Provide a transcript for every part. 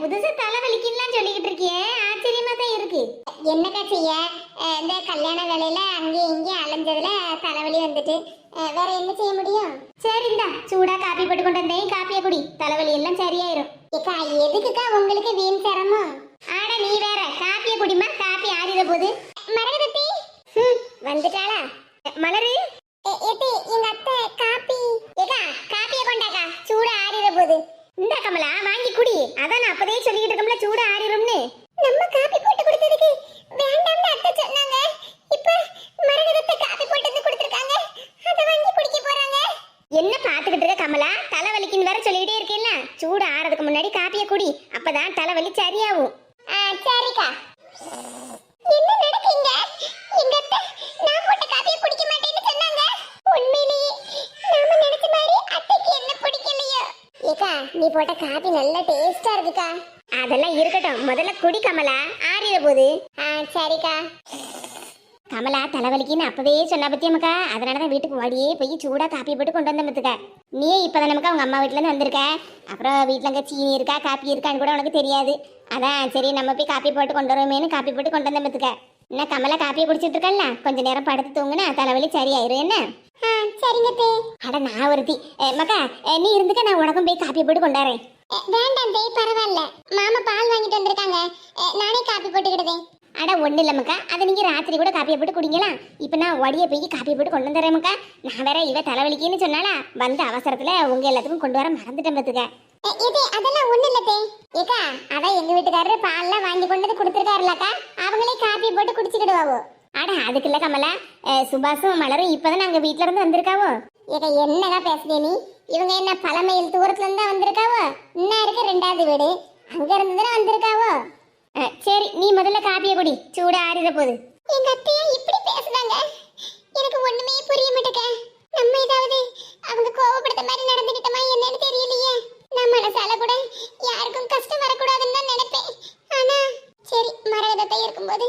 புதுசா தலைவலிக்குலாம் சொல்லிக்கிட்டு இருக்கியே. ஆச்சரியமா தான் இருக்கு. என்னக்கா செய்ய? இந்த கல்யாண வேலையில அங்கேயும் இங்கேயும் அலைஞ்சதுல தலைவலி வந்துட்டு. வேற என்ன செய்ய முடியும்? சரிந்தா சூடா காப்பி போட்டு கொண்டு வந்தேன். காப்பியை குடி. தலைவலி எல்லாம் சரியாயிரும். ஏக்கா எதுக்குக்கா உங்களுக்கு வீண் சிரமம்? ஆட நீ வேற காப்பியை குடிமா காப்பி ஆறிட போகுது. மரகதத்தி? வந்துட்டாளா? மலரு? எங்க அத்தை காப்பி. ஏக்கா காப்பியை கொண்டாக்கா. சூடா ஆறிட போகுது. இந்த கமலா வாங்கி குடி. அதான் நான் அப்பதே சொல்லிக்கிட்டு இருக்கோம்ல சூடு ஆறிடும்னு. நம்ம காப்பி போட்டு கொடுத்ததுக்கு வேண்டாம்னு அத்தை சொன்னாங்க. இப்ப மரகதத்தை காப்பி போட்டு வந்து கொடுத்துருக்காங்க. அதை வாங்கி குடிக்க போறாங்க. என்ன பாத்துக்கிட்டு இருக்க கமலா? தலைவலிக்குன்னு வேற சொல்லிட்டே இருக்கேல்ல. சூடு ஆறதுக்கு முன்னாடி காப்பியை குடி. அப்பதான் தலைவலி சரியாகும். சரிக்கா. போட்ட காபி நல்ல டேஸ்டா இருக்குக்கா. அதெல்லாம் இருக்கட்டும். முதல்ல குடி கமலா. ஆறிட போகுது. ஆ சரிக்கா. கமலா தலைவலிக்குன்னு அப்பவே சொன்னா பத்தியம்க்கா. அதனால தான் வீட்டுக்கு ஓடியே போய் சூடா காப்பி போட்டு கொண்டு வந்த மத்துக்க நீ இப்பதான் நமக்கு அவங்க அம்மா வீட்டுல இருந்து வந்திருக்க? அப்புறம் வீட்டுல அங்க சீனி இருக்கா காப்பி இருக்கான்னு கூட உனக்கு தெரியாது. அதான் சரி நம்ம போய் காப்பி போட்டு கொண்டு வருவோமேனு காப்பி போட்டு கொண்டு வந்த மத்துக்க என்ன கமலா காப்பியை குடிச்சிட்டு இருக்கல்ல? கொஞ்ச நேரம் படுத்து தூங்குனா தலைவலி சரியாயிரும் என்ன? சரிங்க தே. அட நான் ஒருத்தி மக்கா நீ இருந்துக்க நான் உனக்கும் போய் காப்பி போட்டு கொண்டாறேன் வேண்டாம் தே பரவாயில்ல. மாமா பால் வாங்கிட்டு வந்திருக்காங்க. நானே காப்பி போட்டுக்கிடுதேன் அட ஒண்ணு இல்ல மக்கா. அதை நீங்க ராத்திரி கூட காப்பியை போட்டு குடிங்களா? இப்ப நான் ஒடிய போய் காப்பியை போட்டு கொண்டு வந்துடுறேன் மக்கா. நான் வேற இவ தலைவலிக்குன்னு சொன்னாலா வந்த அவசரத்துல உங்க எல்லாத்துக்கும் கொண்டு வர மறந்துட்டேன் பாத்துக்க இது அதெல்லாம் ஒண்ணு இல்ல தே. ஏக்கா அதான் எங்க வீட்டுக்காரரு பால்லாம் வாங்கி கொண்டு வந்து கொடுத்துருக்காருலக்கா அவங்களே காப்பி போட்டு குடிச்சுக்கிடுவாவோ. அட அதுக்கு இல்ல கமலா. சுபாஷும் மலரும் இப்பதான் நாங்க வீட்ல இருந்து வந்திருக்காவோ. ஏக்கா என்னடா பேசுறே நீ? இவங்க என்ன பல மைல் தூரத்துல இருந்தா வந்திருக்காவோ? இன்னும் இருக்க ரெண்டாவது வீடு? அங்க இருந்து தானே வந்திருக்காவோ? அஹ், சரி நீ முதல்ல காப்பிய குடி. சூட ஆறிட போகுது. எங்க அத்தையா இப்படி பேசுறாங்க எனக்கு ஒண்ணுமே புரிய மாட்டேங்க நம்ம ஏதாவது அவங்க கோவப்படுத்த மாதிரி நடந்துக்கிட்டோமா என்னன்னு தெரியலையே. நான் மனசால கூட யாருக்கும் கஷ்டம் வரக்கூடாதுன்னு தான் நினைப்பேன். ஆனா சரி மரகதத்தை இருக்கும்போது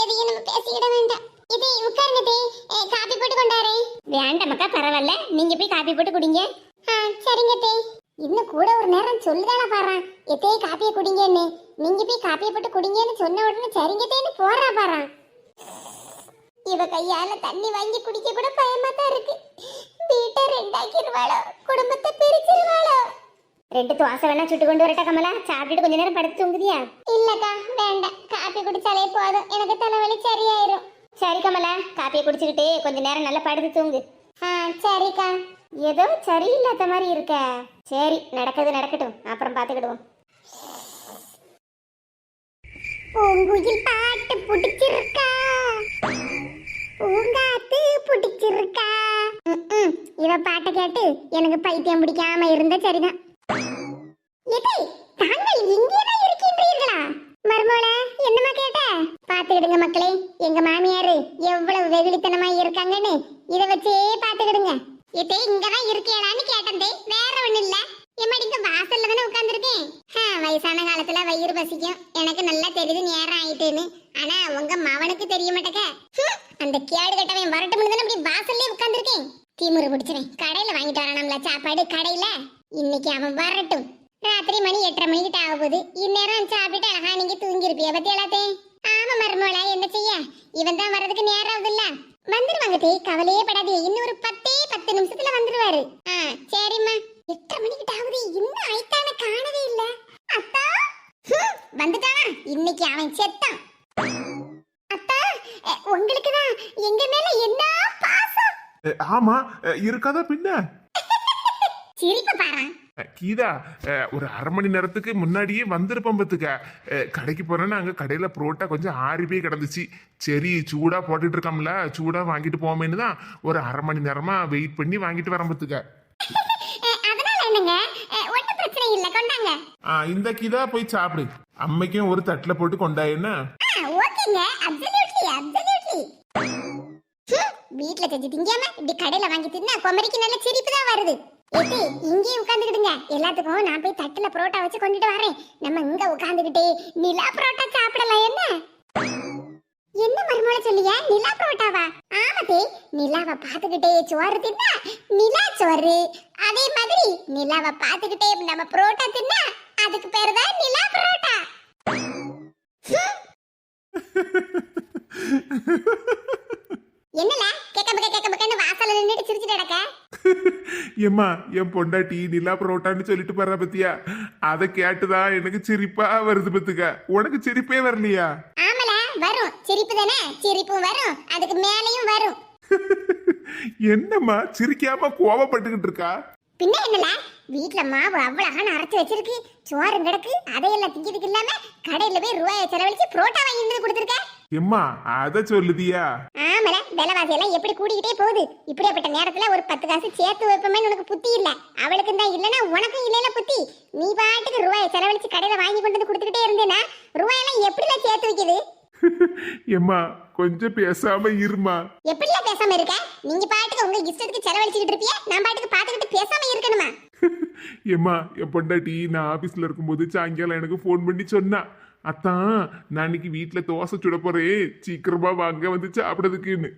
எதையும் நம்ம பேசிக்கிட வேண்டாம். இது உட்காருங்க தே. அஹ், காப்பி போட்டு கொண்டாரே. வேண்டாம் மக்கா பரவாயில்ல. நீங்க போய் காப்பி போட்டு குடிங்க. ஆ சரிங்க தே. இன்னும் கூட ஒரு நேரம் சொல்லுதான பாறான். எத்தே காப்பியை குடிங்கன்னு. நீங்க போய் காப்பியை போட்டு குடிங்கன்னு சொன்ன உடனே சரிங்க தேன்னு போறா பாறான். இவ கையால தண்ணி வாங்கி குடிக்க கூட பயமா தான் இருக்கு. வீட்டை ரெண்டாக்கிடுவாளோ குடும்பத்தை பிரிச்சிருவாளோ? ரெண்டு தோசை வேணா சுட்டு கொண்டு வரட்டா கமலா. சாப்பிட்டுட்டு கொஞ்ச நேரம் படுத்து தூங்குதியா? இல்லக்கா வேண்டாம். காப்பி குடிச்சாலே போதும். எனக்கு தலைவலி சரியாயிரும். சரி கமலா காப்பியை குடிச்சுக்கிட்டு கொஞ்ச நேரம் நல்லா படுத்து தூங்கு. ஆ சரிக்கா. ஏதோ சரியில்லாத மாதிரி இருக்க. சரி நடக்கிறது நடக்கட்டும். அப்புறம் பார்த்துக்கிடுவோம் பூங்குயில் பாட்டு பிடிச்சிருக்கா? பூங்காத்து பிடிச்சிருக்கா. இவ பாட்டை கேட்டு எனக்கு பைத்தியம் பிடிக்காம இருந்த சரிதான். எதை தாங்கள் இங்கேதான் இருக்கின்றீர்களா மருமோள என்னமா கேட்ட பாத்துக்கிடுங்க மக்களே எங்க மாமியாரு எவ்வளவு வெகுளித்தனமா இருக்காங்கன்னு இத வச்சே பாத்துக்கிடுங்க இதே இங்கதான் இருக்கேடான்னு கேட்டதே வேற ஒண்ணு இல்ல எம்மாடி இங்க வாசல்ல தானே உட்கார்ந்துருக்கேன் வயசான காலத்துல வயிறு பசிக்கும் எனக்கு நல்லா தெரியுது நேரம் ஆயிட்டுன்னு ஆனா உங்க மவனுக்கு தெரிய மாட்டேக்க ஹம், அந்த கேடு கட்டவன் வரட்டும் தானே அப்படி வாசல்லே உட்கார்ந்துருக்கேன் தீமுறை பிடிச்சினேன் கடையில வாங்கிட்டு வரானாம்ல சாப்பாடு கடையில இன்னைக்கு அவன் வரட்டும் ராத்திரி மணி எட்டரை மணிக்கிட்ட ஆக போகுது இந்நேரம் சாப்பிட்டு அழகா நீங்க தூங்கி இருப்பிய பத்தி எல்லாத்தையும் ஆமா மருமோளா என்ன செய்ய இவன் தான் வர்றதுக்கு நேரம் ஆகுது இல்ல வந்துருவாங்க தே கவலையே படாதே இன்னும் ஒரு பத்தே பத்து பாரு வந்துருவாரு ஆ சரிம்மா. எட்டரை மணிக்கிட்ட ஆகுது இன்னும் ஐத்தான காணவே இல்ல. அத்தா? வந்துட்டானா இன்னைக்கு அவன் செத்தான். அத்தா உங்களுக்கு தான் எங்க மேல என்ன பாசம்? ஆமா இருக்காதா பின்ன? சிரிப்பு பாரு. கீதா ஒரு அரை மணி நேரத்துக்கு முன்னாடியே வந்திருப்போம் பத்துக்க. கடைக்கு போறேன்னா அங்க கடையில புரோட்டா கொஞ்சம் ஆறி போய் கிடந்துச்சு. சரி சூடா போட்டுட்டு இருக்கோம்ல சூடா வாங்கிட்டு போவோமேனு தான் ஒரு அரை மணி நேரமா வெயிட் பண்ணி வாங்கிட்டு வரேன் பத்துக்க. இந்த கீதா போய் சாப்பிடு. அம்மைக்கும் ஒரு தட்டுல போட்டு கொண்டாயின்னா வீட்ல செஞ்சு திங்காம இப்படி கடையில வாங்கி தின்னா குமரிக்கு நல்ல சிரிப்பு தான் வருது. ஏத்தி இங்கேயே உட்காந்துக்கிடுங்க எல்லாத்துக்கும் நான் போய் தட்டுல புரோட்டா வச்சு கொண்டுட்டு வரேன். நம்ம இங்க உட்காந்துக்கிட்டே நிலா புரோட்டா சாப்பிடலாம் என்ன? என்ன மருமலை சொல்லிய? நிலா புரோட்டாவா? ஆமாத்தே நிலாவை பார்த்துக்கிட்டே சோறு தின்னா நிலா சோறு. அதே மாதிரி நிலாவை பார்த்துக்கிட்டே நம்ம புரோட்டா தின்னா அதுக்கு பேரு தான் நிலா பரோட்டா. என்னல? கேக்க பக்க கேக்க பக்கன்னு வாசல்ல நின்னுட்டு சிரிச்சிட்டு கிடக்க? ஏம்மா என் பொண்டாட்டி நிலா புரோட்டான்னு சொல்லிட்டு போற பத்தியா? அதை கேட்டுதான் எனக்கு சிரிப்பா வருது பத்துக்க. உனக்கு சிரிப்பே வரலையா? ஆமல வரும். சிரிப்பு தானே? சிரிப்பும் வரும். அதுக்கு மேலையும் வரும். என்னம்மா சிரிக்காம கோவப்பட்டுக்கிட்டு இருக்கா? பின்ன என்னல? வீட்ல மாவு அவ்வளவு அரைச்சு வச்சிருக்கு. சோறு கிடக்கு. அதையெல்லாம் திங்கிறதுக்கு இல்லாம கடையில போய் ரூபாயை செலவழிச்சு புரோட்டா வாங்கி வந்து கொடுத்துருக்க? எம்மா அத சொல்லுதியா? ஆமல விலைவாசி எல்லாம் எப்படி கூடிக்கிட்டே போகுது? இப்படியாப்பட்ட நேரத்துல ஒரு பத்து காசு சேர்த்து வைப்போமேன்னு உனக்கு புத்தி இல்ல. அவளுக்கு தான் இல்லனா உனக்கும் இல்லைல புத்தி. நீ பாட்டுக்கு ரூபாயை செலவழிச்சு கடையில வாங்கி கொண்டு வந்து கொடுத்துக்கிட்டே இருந்தேனா ரூபாயெல்லாம் எப்படிலாம் சேர்த்து வைக்குது? எம்மா கொஞ்சம் பேசாம இருமா எப்படிலாம் பேசாம இருக்க? நீங்க பாட்டுக்கு உங்க இஷ்டத்துக்கு செலவழிச்சுக்கிட்டு இருப்பிய? நான் பாட்டுக்கு பாத்துக்கிட்டு பேசாம இருக்கணுமா? எம்மா என் பொண்டாட்டி நான் ஆபீஸ்ல இருக்கும்போது சாயங்காலம் எனக்கு ஃபோன் பண்ணி சொன்னா அத்தான் நான் இன்னைக்கு வீட்டுல தோசை சுட போறேன். சீக்கிரமா வாங்க வந்து சாப்பிடறதுக்குன்னு.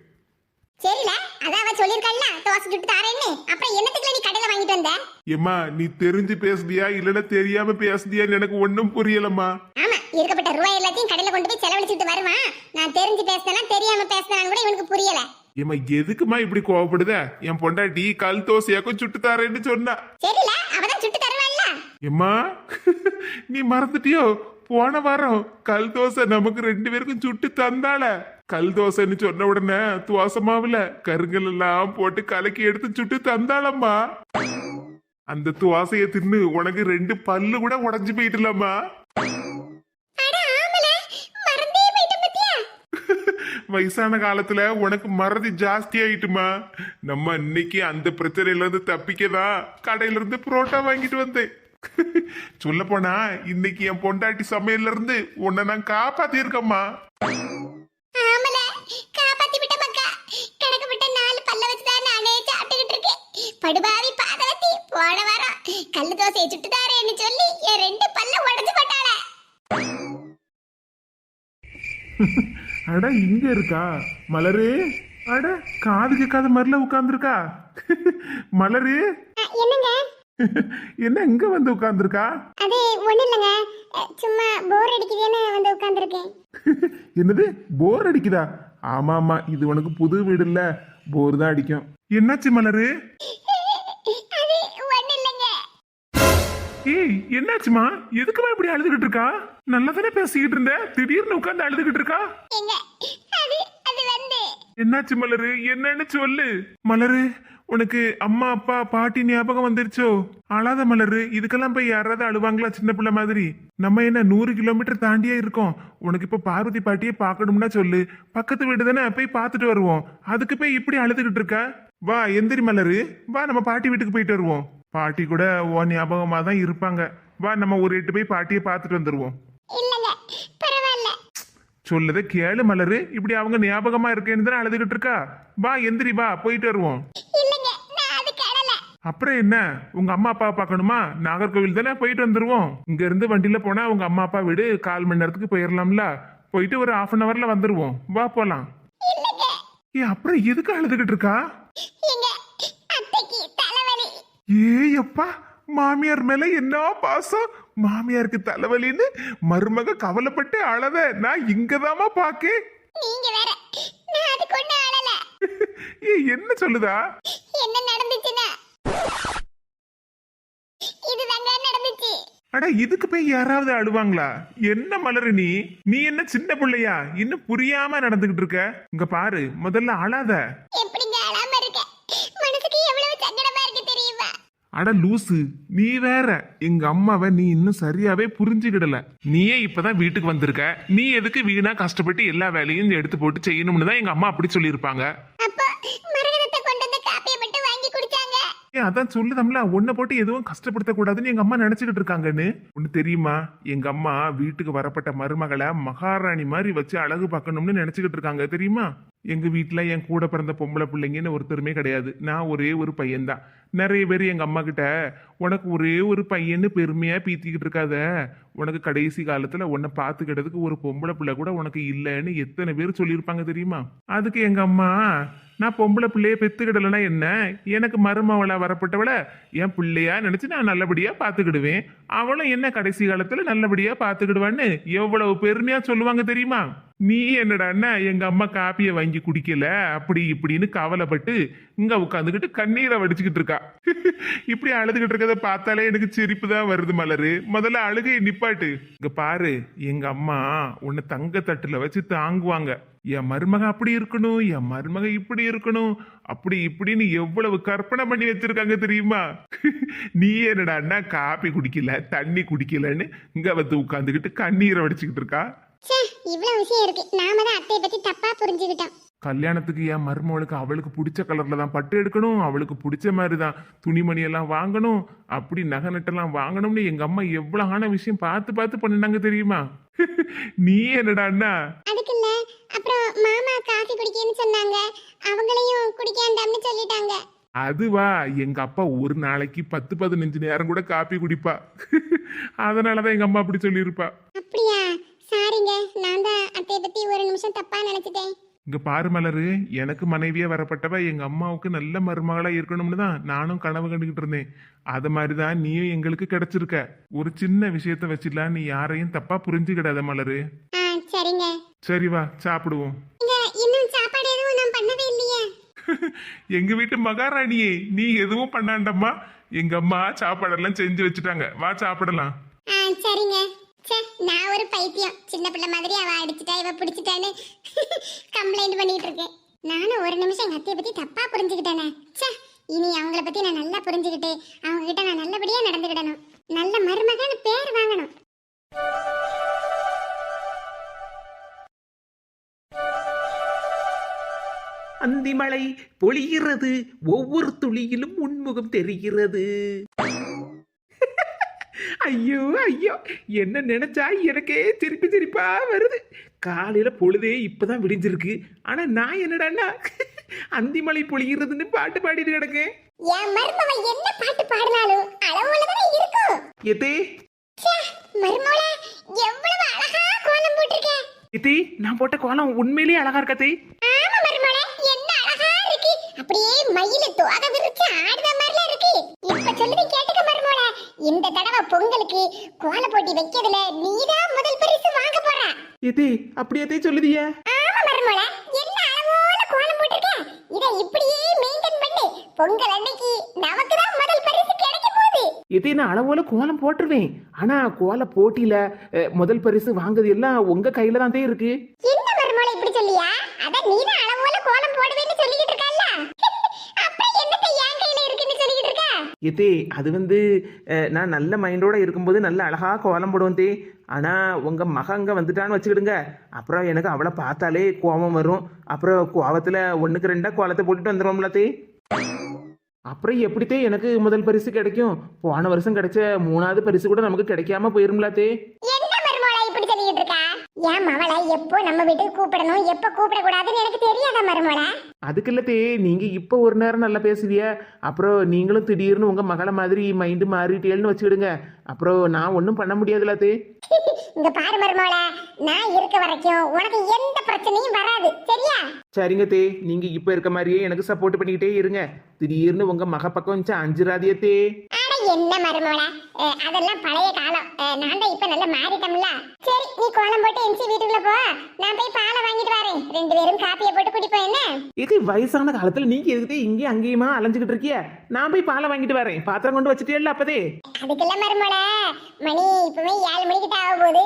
சரில அதான் அவ சொல்லிருக்கல்ல தோசை சுட்டு தாரேன்னு. அப்புறம் என்னத்துக்குல நீ கடையில வாங்கிட்டு வந்த? நீ தெரிஞ்சு பேசுதியா இல்லைன்னா தெரியாம பேசுதியான்னு எனக்கு ஒன்றும் புரியலம்மா. ஆமா இருக்கப்பட்ட ரூபாய் எல்லாத்தையும் கடையில கொண்டு போய் செலவழிச்சிட்டு வருவான் நான் தெரிஞ்சு பேசினா தெரியாம பேசினான்னு கூட இவனுக்கு புரியல. ஏம்மா எதுக்குமா இப்படி கோவப்படுத? என் பொண்டாட்டி கல் தோசையாக்கும் சுட்டு தாரேன்னு சொன்னா. சரில அவதான் சுட்டு தருவாள்ல. எம்மா நீ மறந்துட்டியோ? போன வாரம் கல் தோசை நமக்கு ரெண்டு பேருக்கும் சுட்டு தந்தாள. கல் தோசைன்னு சொன்ன உடனே துவாச மாவுல கருங்கல் எல்லாம் போட்டு கலக்கி எடுத்து சுட்டு தந்தாளம்மா. அந்த துவாசைய தின்னு உனக்கு ரெண்டு பல்லு கூட உடஞ்சு போயிட்டுலம்மா. வயசான காலத்துல உனக்கு மறதி ஜாஸ்தி ஆயிட்டுமா. நம்ம இன்னைக்கு அந்த பிரச்சனையில இருந்து தப்பிக்கதான் கடையில இருந்து புரோட்டா வாங்கிட்டு வந்தேன். சொல்ல போனா இன்னைக்கு என் பொண்டாட்டி சமையல்ல இருந்து உன்னை நான் காப்பாத்தி இருக்கம்மா ஆமல காப்பாத்தி விட்ட மக்கா. கணக்கு விட்ட நாலு பல்ல வச்சு தான் நானே சாப்பிட்டுக்கிட்டு இருக்கேன். படுபாவி பாதவத்தி போன வாரம் கல்லு தோசையை சுட்டு தாரேன்னு சொல்லி என் ரெண்டு பல்ல உடைஞ்சு போட்டாளே. அட இங்க இருக்கா? மலரு அட காது கேட்காத மாதிரில உட்கார்ந்துருக்கா? மலரு. என்னங்க? என்ன இங்க வந்து உட்கார்ந்துருக்கா? அது ஒண்ணு இல்லைங்க. சும்மா போர் அடிக்குதுன்னு வந்து உட்கார்ந்துருக்கேன். என்னது? போர் அடிக்குதா? ஆமா ஆமா. இது உனக்கு புது வீடு இல்ல போர் தான் அடிக்கும். என்னாச்சு மலரு? ஏய் என்னாச்சுமா? எதுக்குமா இப்படி அழுதுகிட்டு இருக்கா? நல்லா தானே பேசிக்கிட்டு இருந்த? திடீர்னு உட்கார்ந்து அழுதுகிட்டு இருக்கா? எங்க என்னாச்சு மலரு? என்னன்னு சொல்லு. மலரு உனக்கு அம்மா அப்பா பாட்டி ஞாபகம் வந்துருச்சோ? அழாத மலரு இதுக்கெல்லாம் போய் யாராவது அழுவாங்களா சின்ன பிள்ளை மாதிரி? நம்ம என்ன நூறு கிலோமீட்டர் தாண்டியே இருக்கோம். உனக்கு இப்ப பார்வதி பாட்டியை பார்க்கணும்னா சொல்லு. பக்கத்து வீடு தானே போய் பார்த்துட்டு வருவோம். அதுக்கு போய் இப்படி அழுதுகிட்டு இருக்க? வா எந்திரி மலரு. வா நம்ம பாட்டி வீட்டுக்கு போயிட்டு வருவோம். பாட்டி கூட ஓ ஞாபகமா தான் இருப்பாங்க. வா நம்ம ஒரு எட்டு போய் பாட்டியை பார்த்துட்டு பரவாயில்ல. சொல்லுத கேளு மலரு. இப்படி அவங்க ஞாபகமா இருக்கேன்னு தானே அழுதுகிட்டு இருக்கா? வா எந்திரி வா போயிட்டு வருவோம் இல்லைங்க நான் அது கடல அப்புறம் என்ன? உங்க அம்மா அப்பா பார்க்கணுமா? நாகர்கோவில் தானே போயிட்டு வந்துருவோம். இங்க இருந்து வண்டியில போனா உங்க அம்மா அப்பா வீடு கால் மணி நேரத்துக்கு போயிடலாம்ல போயிட்டு ஒரு ஹாஃப் அன் ஹவர்ல வந்துருவோம். வா போலாம். ஏ அப்புறம் எதுக்கு அழுதுகிட்டு இருக்கா? ஏய் அப்பா மாமியார் மேல என்ன பாசம்? மாமியாருக்கு தலைவலின்னு மருமக கவலைப்பட்டு அழத. நான் இங்கதாம்மா பாக்கே என்ன சொல்லுதா? என்ன நடந்துச்சுன்னா இதுதாங்க நடந்துச்சு. அட இதுக்கு போய் யாராவது அழுவாங்களா என்ன மலரு நீ? நீ என்ன சின்ன பிள்ளையா? இன்னும் புரியாம நடந்துகிட்டு இருக்க? இங்க பாரு முதல்ல அழாத எப்படிங்க அழாம இருக்க? மனசுக்கு எவ்வளவு சங்கடமா இருக்கு தெரியுமா? அட லூசு நீ வேற. எங்க அம்மாவை நீ இன்னும் சரியாவே புரிஞ்சுக்கிடல. நீயே இப்பதான் வீட்டுக்கு வந்திருக்க. நீ எதுக்கு வீணா கஷ்டப்பட்டு எல்லா வேலையும் எடுத்து போட்டு செய்யணும்னு தான் எங்க அம்மா அப்படி சொல்லியிருப்பாங்க. அப்போ மரகதத்தை கொண்டு வந்து காப்பியை மட்டும் வாங்கி குடிச்சாங்க ஏன் அதான் சொல்லுதம்ல உன்னை போட்டு எதுவும் கஷ்டப்படுத்த கூடாதுன்னு எங்க அம்மா நினைச்சுக்கிட்டு இருக்காங்கன்னு. ஒண்ணு தெரியுமா? எங்க அம்மா வீட்டுக்கு வரப்பட்ட மருமகளை மகாராணி மாதிரி வச்சு அழகு பார்க்கணும்னு நினைச்சுக்கிட்டு இருக்காங்க தெரியுமா? எங்க வீட்டில் என் கூட பிறந்த பொம்பளை பிள்ளைங்கன்னு ஒருத்தருமே கிடையாது. நான் ஒரே ஒரு பையன்தான். நிறைய பேர் எங்கள் அம்மா கிட்ட உனக்கு ஒரே ஒரு பையன்னு பெருமையாக பீத்திக்கிட்டு இருக்காத. உனக்கு கடைசி காலத்தில் உன்னை பார்த்துக்கிட்டதுக்கு ஒரு பொம்பளை பிள்ளை கூட உனக்கு இல்லைன்னு எத்தனை பேர் சொல்லியிருப்பாங்க தெரியுமா? அதுக்கு எங்கள் அம்மா நான் பொம்பளை பிள்ளைய பெற்றுக்கிடலைன்னா என்ன? எனக்கு மருமவளாக வரப்பட்டவளை என் பிள்ளையா நினச்சி நான் நல்லபடியாக பார்த்துக்கிடுவேன் அவளும் என்ன கடைசி காலத்தில் நல்லபடியாக பார்த்துக்கிடுவான்னு எவ்வளவு பெருமையாக சொல்லுவாங்க தெரியுமா? நீ என்னடான்னா எங்க அம்மா காப்பியை வாங்கி குடிக்கல? அப்படி இப்படின்னு கவலைப்பட்டு இங்க உட்காந்துக்கிட்டு கண்ணீரை வடிச்சுக்கிட்டு இருக்கா. இப்படி அழுதுகிட்டு இருக்கத பார்த்தாலே எனக்கு சிரிப்பு தான் வருது மலரு. முதல்ல அழுகையை நிப்பாட்டு. இங்க பாரு எங்க அம்மா உன்னை தங்க தட்டுல வச்சு தாங்குவாங்க. என் மருமக அப்படி இருக்கணும் என் மருமக இப்படி இருக்கணும். அப்படி இப்படின்னு எவ்வளவு கற்பனை பண்ணி வச்சிருக்காங்க தெரியுமா? நீ என்னடான்னா காப்பி குடிக்கல தண்ணி குடிக்கலன்னு இங்க வந்து உட்காந்துக்கிட்டு கண்ணீரை வடிச்சுக்கிட்டு இருக்கா? இவ்வளவு விஷயம் இருக்கு. நாம தான் அத்தையை பத்தி தப்பா புரிஞ்சுக்கிட்டோம். கல்யாணத்துக்கு என் மருமவளுக்கு அவளுக்கு பிடிச்ச கலர்ல தான் பட்டு எடுக்கணும் அவளுக்கு பிடிச்ச மாதிரி தான் துணிமணி எல்லாம் வாங்கணும் அப்படி நகை நட்டெல்லாம் வாங்கணும்னு எங்க அம்மா எவ்வளவு ஆன விஷயம் பார்த்து பார்த்து பண்ணினாங்க தெரியுமா? நீ என்னடான்னா அதுக்கு இல்ல. அப்புறம் மாமா காஃபி குடிக்கன்னு சொன்னாங்க. அவங்களையும் குடிக்காண்டாம்னு சொல்லிட்டாங்க. அதுவா? எங்க அப்பா ஒரு நாளைக்கு பத்து பதினஞ்சு நேரம் கூட காப்பி குடிப்பா. அதனாலதான் எங்க அம்மா அப்படி சொல்லியிருப்பா. அப்படியா? சாரிங்க நான் தான் அத்தையை பத்தி ஒரு நிமிஷம் தப்பா நினைச்சிட்டேன். இங்க பாரு மலரு எனக்கு மனைவியா வரப்பட்டவ எங்க அம்மாவுக்கு நல்ல மருமகளா இருக்கணும்னு தான் நானும் கனவு கண்டுகிட்டு இருந்தேன். அது மாதிரிதான் நீயும் எங்களுக்கு கிடைச்சிருக்க. ஒரு சின்ன விஷயத்த வச்சுலாம் நீ யாரையும் தப்பா புரிஞ்சுக்கிடாத மலரு. ஆ சரிங்க. சரி வா சாப்பிடுவோம். இங்க இன்னும் சாப்பாடு எதுவும் நான் பண்ணவே இல்லையே. எங்க வீட்டு மகாராணியே நீ எதுவும் பண்ணாண்டம்மா? எங்க அம்மா சாப்பாடெல்லாம் செஞ்சு வச்சுட்டாங்க. வா சாப்பிடலாம். ஆ சரிங்க. நான் ஒரு பைத்தியம். சின்ன பிள்ளை மாதிரி அவ அடிச்சிட்டா இவ பிடிச்சிட்டான்னு கம்ப்ளைண்ட் பண்ணிட்டு இருக்கேன் நானும் ஒரு நிமிஷம் எங்க அத்தையை பத்தி தப்பா புரிஞ்சுக்கிட்டேனே. ச்சே இனி அவங்கள பத்தி நான் நல்லா புரிஞ்சுக்கிட்டு அவங்க கிட்ட நான் நல்லபடியா நடந்துக்கிடணும். நல்ல மருமகன்னு பேர் வாங்கணும். அந்திமலை பொழிகிறது ஒவ்வொரு துளியிலும் உன்முகம் தெரிகிறது. ஐயோ ஐயோ. என்ன நினைச்சா எனக்கே திருப்பி திருப்பா வருது. காலையில பொழுதே இப்பதான் விடிஞ்சிருக்கு. ஆனா நான் என்னடான்னா அந்திமழை பொழிகிறதுன்னு பாட்டு பாடிட்டு கிடக்கேன். என் மருமவ என்ன பாட்டு பாடினாலும் அளவுல தானே இருக்கும். எத்தே? ச்சே மருமவள எவ்வளவு அழகா கோலம் போட்டிருக்க எத்தே நான் போட்ட கோலம் உண்மையிலேயே அழகா ஆமா மருமவள என்ன அழகா இருக்கு. அப்படியே மயில தோக விரிச்சு ஆடுத மாதிரில இருக்கு. இப்ப மருமவள இந்த தடவை பொங்கலுக்கு கோல போட்டி வைக்கிறதுல நீதான் முதல் பரிசு வாங்க போற. எத்தே அப்படியே சொல்லுதியா. ஆமா மருமவள என்ன அளவோல கோலம் போட்டிருக்க. இத இப்படியே மெயின்டைன் பண்ணு. பொங்கல் அன்னைக்கு நமக்கு தான் முதல் பரிசு கிடைக்க போகுது. இதே நான் அளவோல கோலம் போட்டுருவேன். ஆனா கோல போட்டியில முதல் பரிசு வாங்குறது எல்லாம் உங்க கையில தான் இருக்கு. என்ன மருமவள இப்படி சொல்லியா? அத நீதான் அளவோல கோலம் போடுவேன்னு சொல்லிக்கிட்டு இருக்கல்ல எத்தே அது வந்து நான் நல்ல மைண்டோட இருக்கும்போது நல்ல அழகாக கோலம் போடுவோம் தே. ஆனால் உங்கள் மகங்க வந்துட்டான்னு வச்சுக்கிடுங்க. அப்புறம் எனக்கு அவளை பார்த்தாலே கோபம் வரும். அப்புறம் கோவத்தில் ஒன்றுக்கு ரெண்டாக கோலத்தை போட்டுட்டு வந்துடுவோம்ல தே. அப்புறம் எப்படித்தே எனக்கு முதல் பரிசு கிடைக்கும்? போன வருஷம் கிடைச்ச மூணாவது பரிசு கூட நமக்கு கிடைக்காம போயிரும்ல ஏன் மவளை எப்போ நம்ம வீட்டுக்கு கூப்பிடணும் எப்போ கூப்பிடக்கூடாதுன்னு எனக்கு தெரியாதா மருமவளா அதுக்கு இல்ல தே நீங்க இப்போ ஒரு நேரம் நல்லா பேசுவிய. அப்புறம் நீங்களும் திடீர்னு உங்க மகளை மாதிரி மைண்டு மாறிட்டேல்னு வச்சுக்கிடுங்க. அப்புறம் நான் ஒன்றும் பண்ண முடியாதுல தே. இங்க பாரு மருமவளா நான் இருக்க வரைக்கும் உனக்கு எந்த பிரச்சனையும் வராது சரியா? சரிங்க தே நீங்க இப்ப இருக்க மாதிரியே எனக்கு சப்போர்ட் பண்ணிக்கிட்டே இருங்க. திடீர்னு உங்க மக பக்கம் வந்துச்சு அஞ்சிராதியே தே. அட என்ன மருமவளா அஹ், அதெல்லாம் பழைய காலம். நான் தான் இப்ப நல்லா மாறிட்டோம்ல சரி நீ கோலம் போட்டு என்சி வீட்டுக்குள்ள போ. நான் போய் பாலை வாங்கிட்டு வரேன். ரெண்டு பேரும் காப்பியை போட்டு குடிப்போம் என்ன? இது வயசான காலத்துல நீங்க எதுக்கு இங்கேயும் அங்கேயுமா அலைஞ்சுக்கிட்டு இருக்கிய? நான் போய் பாலை வாங்கிட்டு வரேன். பாத்திரம் கொண்டு வச்சுட்டே அப்பதே? அதுக்குள்ள மருமல மணி இப்பவே ஏழு மணிக்கிட்ட ஆக போகுது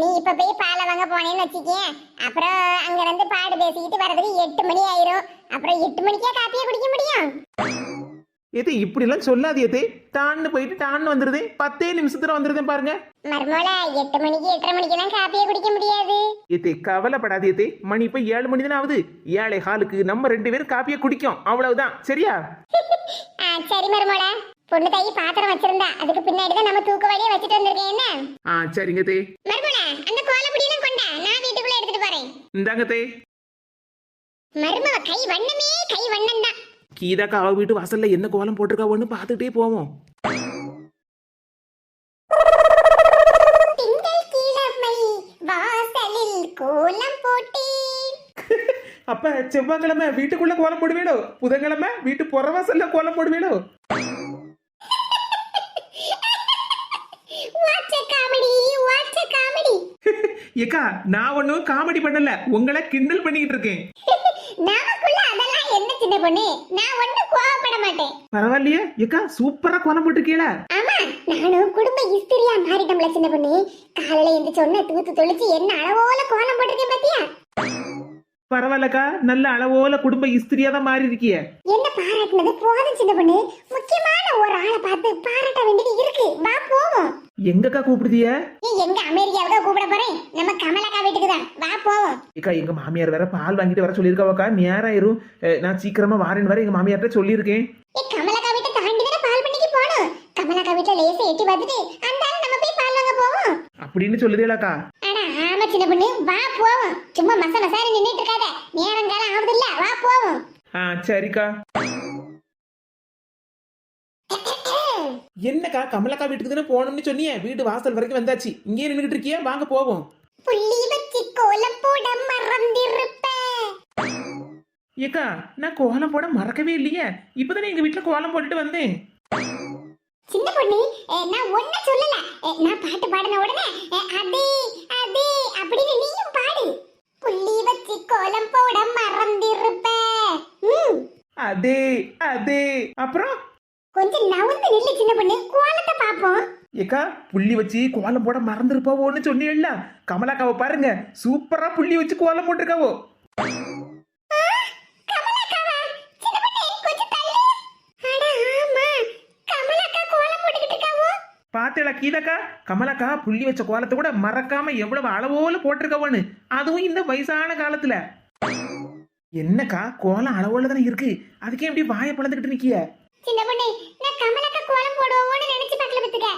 நீ இப்ப போய் பாலை வாங்க போனேன்னு வச்சுக்கேன். அப்புறம் அங்க இருந்து பாடு பேசிக்கிட்டு வர்றதுக்கு எட்டு மணி ஆயிரும். அப்புறம் எட்டு மணிக்கே காப்பியை குடிக்க முடியும். எது இப்படிலாம் சொல்லாதியே தே டான்னு போயிட்டு டான்னு வந்துருதே. பத்தே நிமிஷத்துல வந்துருதேன் பாருங்க. மருமல எட்டு மணிக்கு எட்டரை மணிக்கெல்லாம் காப்பியை குடிக்க முடியாது. ஏத்தே கவலைப்படாதே தே மணி இப்ப ஏழு மணி தானே ஆகுது. ஏழை ஹாலுக்கு நம்ம ரெண்டு பேரும் காப்பியை குடிக்கும். அவ்வளவுதான். சரியா? சரி மருமல பொண்ணு தாயி பாத்திரம் வச்சிருந்தா. அதுக்கு பின்னாடி தான் நம்ம தூக்க வழியே வச்சுட்டு வந்திருக்கேன். என்ன? ஆ சரிங்க தே மருமல அந்த கோலப்பொடியெல்லாம் கொண்டா நான் வீட்டுக்குள்ள எடுத்துட்டு போறேன். இந்தாங்க தே மருமவ கை வண்ணமே கை வண்ணம் தான் கீதாக்கா அவ வீட்டு வாசல்ல என்ன கோலம் போட்டிருக்காவோன்னு பார்த்துட்டே போவோம். அப்ப செவ்வாய்க்கிழமை வீட்டுக்குள்ள கோலம் போடுவேடோ புதன்கிழமை வீட்டு புற வாசல்ல கோலம் போடுவேடோ ஏக்கா நான் ஒன்றும் காமெடி பண்ணல. உங்களை கிண்டல் பண்ணிக்கிட்டு இருக்கேன். சின்ன பொண்ணு. நான் ஒண்ணும் கோவப்பட மாட்டேன். பரவாயில்லையே. ஏக்கா சூப்பரா கோலம் போட்டிருக்கீல? ஆமா நானும் குடும்ப இஸ்திரியா மாறிட்டோம்ல சின்ன பொண்ணு. காலையில எந்த சொன்ன தூத்து தொளிச்சு என்ன அளவோல கோலம் போட்டிருக்கேன் பாத்தியா? பரவாயில்லக்கா நல்ல அளவோல குடும்ப இஸ்திரியா தான் மாறி இருக்கிய என்ன பாராட்டினது போதும் சின்ன பொண்ணு. முக்கியமான ஒரு ஆளை பார்த்து பாராட்ட வேண்டியது இருக்கு. வா போவோம். எங்கக்கா கூப்பிடுதிய? நீ எங்க அமெரிக்காவுக்கு கூப்பிட போறேன் நம்ம கமலக்கா வீட்டுக்கு தான் வா போவோம். ஏக்கா எங்க மாமியார் வேற பால் வாங்கிட்டு வர சொல்லியிருக்காவக்கா. நேரம் ஆயிரும் நான் சீக்கிரமா வாரேன் வர எங்க மாமியார்ட்ட சொல்லியிருக்கேன். ஏ கமலக்கா வீட்டை தாண்டி தானே பால் பண்ணிக்கு போகணும்? கமலக்கா வீட்டுல லேசா எட்டி பார்த்துட்டு அந்த நம்ம போய் பால் வாங்க போவோம். அப்படின்னு சொல்லுதேலாக்கா. அட ஆமா சின்ன பொண்ணு. வா போவோம். சும்மா மச மசாரி நின்னுட்டு இருக்காத. நேரங்காலம் ஆகுது இல்ல. வா போவோம். ஆ சரிக்கா. என்னக்கா கமலக்கா வீட்டுக்கு தானே போகணும்னு சொன்னியே? வீட்டு வாசல் வரைக்கும் வந்தாச்சு. இங்கே நின்றுட்டு இருக்கியா? வாங்க போவோம். புள்ளி வச்சு கோலம் போட மறந்திருப்ப ஏக்கா நான் கோலம் போட மறக்கவே இல்லையே. இப்பதானே எங்க வீட்டுல கோலம் போட்டுட்டு வந்தேன். சின்ன பொண்ணு நான் ஒன்ன சொல்லல. நான் பாட்டு பாடின உடனே அதே அதே அப்படின்னு நீயும் பாடு. புள்ளி வச்சு கோலம் போட அதே அதே. அப்புறம்? கொஞ்சம் நவுந்து நில்லு சின்ன பொண்ணு. கோலத்தை பாப்போம் ஏக்கா புள்ளி வச்சு கோலம் போட மறந்துருப்பாவோன்னு சொன்னீங்கல்ல? கமலாக்காவை பாருங்க. சூப்பரா புள்ளி வச்சு கோலம் போட்டிருக்காவோ. பார்த்தேளா கீதாக்கா? கமலாக்கா புள்ளி வச்ச கோலத்தை கூட மறக்காம எவ்வளவு அளவோல போட்டிருக்கவோன்னு. அதுவும் இந்த வயசான காலத்துல. என்னக்கா கோலம் அளவோல தானே இருக்கு. அதுக்கே எப்படி வாயை பழந்துக்கிட்டு நிக்கிய? சின்ன பொண்ணு நான் கமலக்கா கோலம் போடுவோம்னு நினைச்சு பார்க்கல பத்துக்க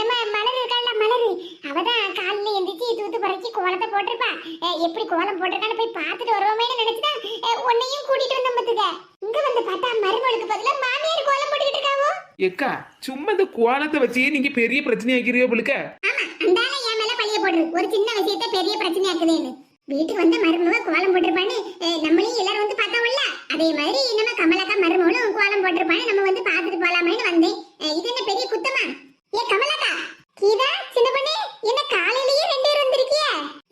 நம்ம மலர் இருக்கால மலர். அவதான் காலையில எந்திரிச்சு தூத்து பறக்கி கோலத்தை போட்டிருப்பா. எப்படி கோலம் போட்டிருக்கான்னு போய் பார்த்துட்டு வருவோமேன்னு நினைச்சுதான் உன்னையும் கூட்டிட்டு வந்தோம் பத்துக்க இங்க வந்து பார்த்தா மருமகளுக்கு பதிலா மாமியார் கோலம் போட்டுக்கிட்டு இருக்காவோ? ஏக்கா சும்மா இந்த கோலத்தை வச்சு நீங்க பெரிய பிரச்சனை ஆக்கிறியோ புழுக்க ஆமா அந்தால என் மேல பழிய போடுறது ஒரு சின்ன விஷயத்த பெரிய பிரச்சனை ஆக்குதேன்னு வீட்டுக்கு வந்த மருமக கோலம் போட்டிருப்பான்னு நம்மளையும் எல்லாரும் வந்து பார்த்தோம்ல அதே மாதிரி நம்ம கமலக்கா மருமகளும் கோலம் போட்டிருப்பான்னு நம்ம வந்து பார்த்துட்டு போலாமேன்னு வந்தேன். இது என்ன பெரிய குத்தமா? ஏ கமலக்கா கீதா சின்ன பண்ணி என்ன காலையிலேயே ரெண்டு பேர் வந்திருக்கிய?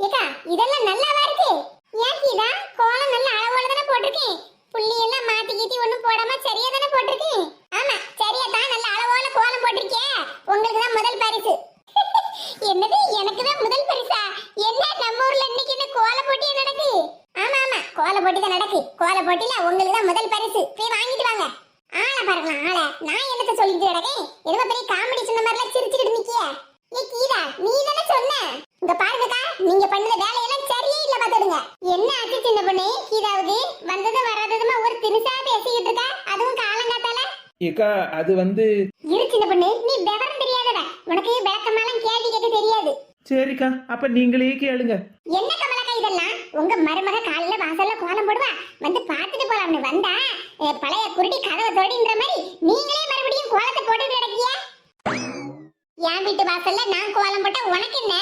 ஏக்கா இதெல்லாம் நல்லாவா இருக்கு? ஏன் கீதா கோலம் நல்ல அளவோட தானே போட்டிருக்கேன்? புள்ளி எல்லாம் மாத்தி கீத்தி ஒண்ணும் போடாம சரியா தானே போட்டிருக்கேன் ஆமா சரியா தான் நல்ல அளவோட கோலம் போட்டிருக்கிய உங்களுக்கு தான் முதல் பரிசு என்னது எனக்கு தான் முதல் பரிசா என்ன நம்ம ஊர்ல இன்னைக்கு என்ன கோல போட்டி நடக்கு ஆமா ஆமா கோல போட்டி தான் நடக்கு கோல போட்டில உங்களுக்கு தான் முதல் பரிசு போய் வாங்கிட்டு வாங்க ஆளை பாருங்களா ஆளை நான் என்னத்த சொல்லிட்டு கிடக்கேன் என்னமோ பெரிய காமெடி சொன்ன மாதிரிலாம் சிரிச்சுக்கிட்டு நிக்கிய ஏ கீதா நீ தானே சொன்ன இங்க பாருங்கக்கா நீங்க பண்ணத வேலையெல்லாம் சரியே இல்ல பாத்துடுங்க என்ன ஆச்சு சின்ன பொண்ணு கீதாவுக்கு வந்ததும் வராததுமா ஒரு தினுசா பேசிக்கிட்டு இருக்கா அதுவும் காலங்காத்தால ஏக்கா அது வந்து இரு சின்ன பொண்ணு நீ விவரம் தெரியாதவ. உனக்கு விளக்கமாலாம் கேள்வி கேட்க தெரியாது. சரிக்கா அப்ப நீங்களே கேளுங்க. என்ன கமலக்கா இதெல்லாம்? உங்க மருமக காலையில வாசல்ல கோலம் போடுவா? வந்து பார்த்துட்டு போலாம்னு வந்தா அஹ், பழைய குருடி கதவை தோடின்ற மாதிரி நீங்களே மறுபடியும் கோலத்தை போட்டு கிடக்கிய? என் வீட்டு வாசல்ல நான் கோலம் போட்டா உனக்கு என்ன?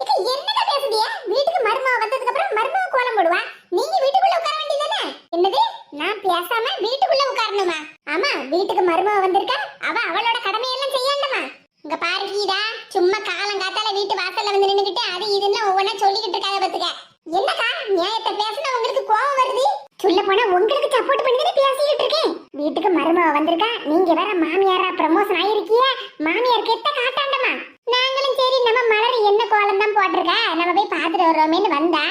இது என்னடா பேசுதிய வீட்டுக்கு மருமக வந்ததுக்கு அப்புறம் மருமக கோலம் போடுவா? நீங்க வீட்டுக்குள்ள உட்கார வேண்டியதானே என்னது? நான் பேசாம வீட்டுக்குள்ள உட்காரணுமா? ஆமா வீட்டுக்கு மருமக வந்திருக்கா அவ அவளோட கடமையெல்லாம் செய்யணுமா? இங்க பாரு கீதா சும்மா காலம் காத்தால வீட்டு வாசல்ல வந்து நின்னுகிட்டு அது இதுன்னு ஒவ்வொன்னா சொல்லிக்கிட்டு இருக்காத பாத்துக்க. என்னக்கா நியாயத்தை பேசினா உங்களுக்கு கோவம் வருது? சொல்ல போனா உங்களுக்கு சப்போர்ட் பண்ணி தானே பேசிக்கிட்டு இருக்கேன். வீட்டுக்கு மருமக வந்திருக்கா நீங்க வேற மாமியாரா ப்ரமோஷன் ஆயிருக்கிய? மாமியார் கெட்ட காட்டாண்டமா நாங்களும் சரி நம்ம மலர் என்ன கோலம் தான் போட்டிருக்கா நம்ம போய் பார்த்துட்டு வருவோமேன்னு வந்தா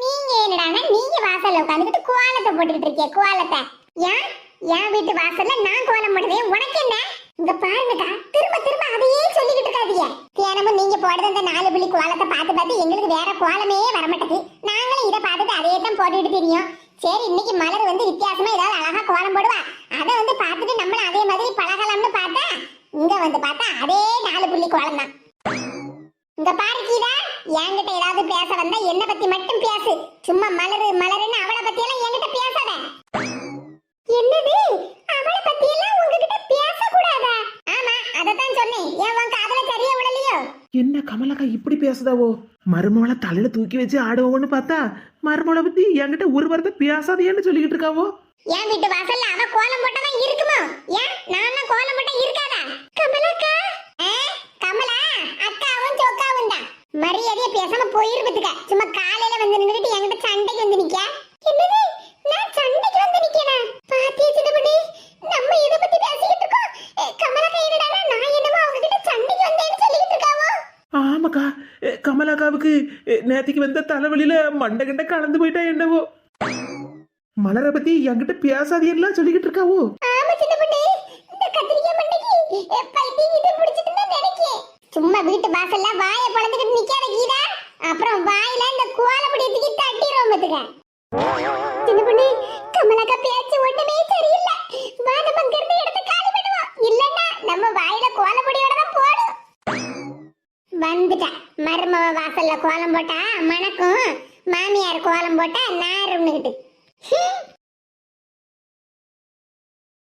நீங்க என்னடான்னா நீங்க வாசல்ல உட்காந்துக்கிட்டு கோலத்தை போட்டுக்கிட்டு இருக்கிய கோலத்தை ஏன்? என் வீட்டு வாசல்ல நான் கோலம் போடுவேன் உனக்கு என்ன? இங்க பாருங்கக்கா திரும்ப திரும்ப அதையே சொல்லிக்கிட்டு இருக்காதீங்க. தியானமும் நீங்க போடுற அந்த நாலு புள்ளி கோலத்தை பார்த்து பார்த்து எங்களுக்கு வேற கோலமே வரமாட்டேங்குது. நாங்களும் இதை பார்த்துட்டு அதையே தான் போட்டுக்கிட்டு தெரியும். சரி இன்னைக்கு மலர் வந்து வித்தியாசமா ஏதாவது அழகா கோலம் போடுவா அதை வந்து பார்த்துட்டு நம்மளும் அதே மாதிரி பழகலாம்னு பார்த்தா இங்க வந்து பார்த்தா அதே நாலு புள்ளி கோலம் தான் இங்க பாரு கீதா என்கிட்ட ஏதாவது பேச வந்தா என்ன பத்தி மட்டும் பேசு சும்மா மலரு மலருன்னு அவளை பத்தி எல்லாம் என்கிட்ட பேச என்னது அவளை பத்தி எல்லாம் உங்ககிட்ட பேசக்கூடாதா ஆமா அதத்தான் சொன்னேன் ஏன் உன் காதல சரியா விடலையோ என்ன கமலக்கா இப்படி பேசுதாவோ? மருமவளை தலையில தூக்கி வச்சு ஆடுவோன்னு பார்த்தா மருமவளை பத்தி என்கிட்ட ஒரு வார்த்தை பேசாதேன்னு சொல்லிக்கிட்டு இருக்காவோ? என் வீட்டு வாசல்ல அவ கோலம் போட்டதான் இருக்குமா? ஏன்? நான் கோலம் போட்டா இருக்காதா? கமலக்கா? ஆ, கமலா அக்காவும் சொக்காவும் தான். மரியாதையா பேசாம போயிருப்பதுக்க சும்மா காலையில வந்து நின்றுட்டு என்கிட்ட சண்டைக்கு வந்து நிக்க என்னது? நான் சண்டைக்கு வந்து நிக்கிறேன் பாத்தியா சின்னபடி நம்ம இதை பத்தி பேசிக்கிட்டு இருக்கோம் ஏ, கமலாக்கா என்னடா நான் என்னமோ அவங்க கிட்ட சண்டைக்கு வந்தேன்னு சொல்லிக்கிட்டு இருக்காவோ அக்கா கமலாக்காவுக்கு நேத்திக்கு வந்த தலைவலியில மண்டை கண்ட கலந்து போயிட்டா என்னவோ? மலரை பத்தி என்கிட்ட பேசாதேன்னுலாம் சொல்லிக்கிட்டு இருக்காவோ? சின்ன இந்த சும்மா வீட்டு வாசல்ல வாயை பழந்துக்கிட்டு நிக்காத கீதா. அப்புறம் வாயில இந்த கோலப்படி தூக்கி தட்டிடுவோம் பாத்துக்க. சின்ன பண்ணி கமலாக்கா பேச்சு ஒண்ணுமே சரியில்லை. வா நம்ம அங்க எடுத்து காலி பண்ணுவோம். இல்லன்னா நம்ம வாயில கோலப்படியோட தான் வந்துட்டா மருமவ வாசல்ல கோலம் போட்டா மணக்கும். மாமியார் கோலம் போட்டா நான் ஹம்,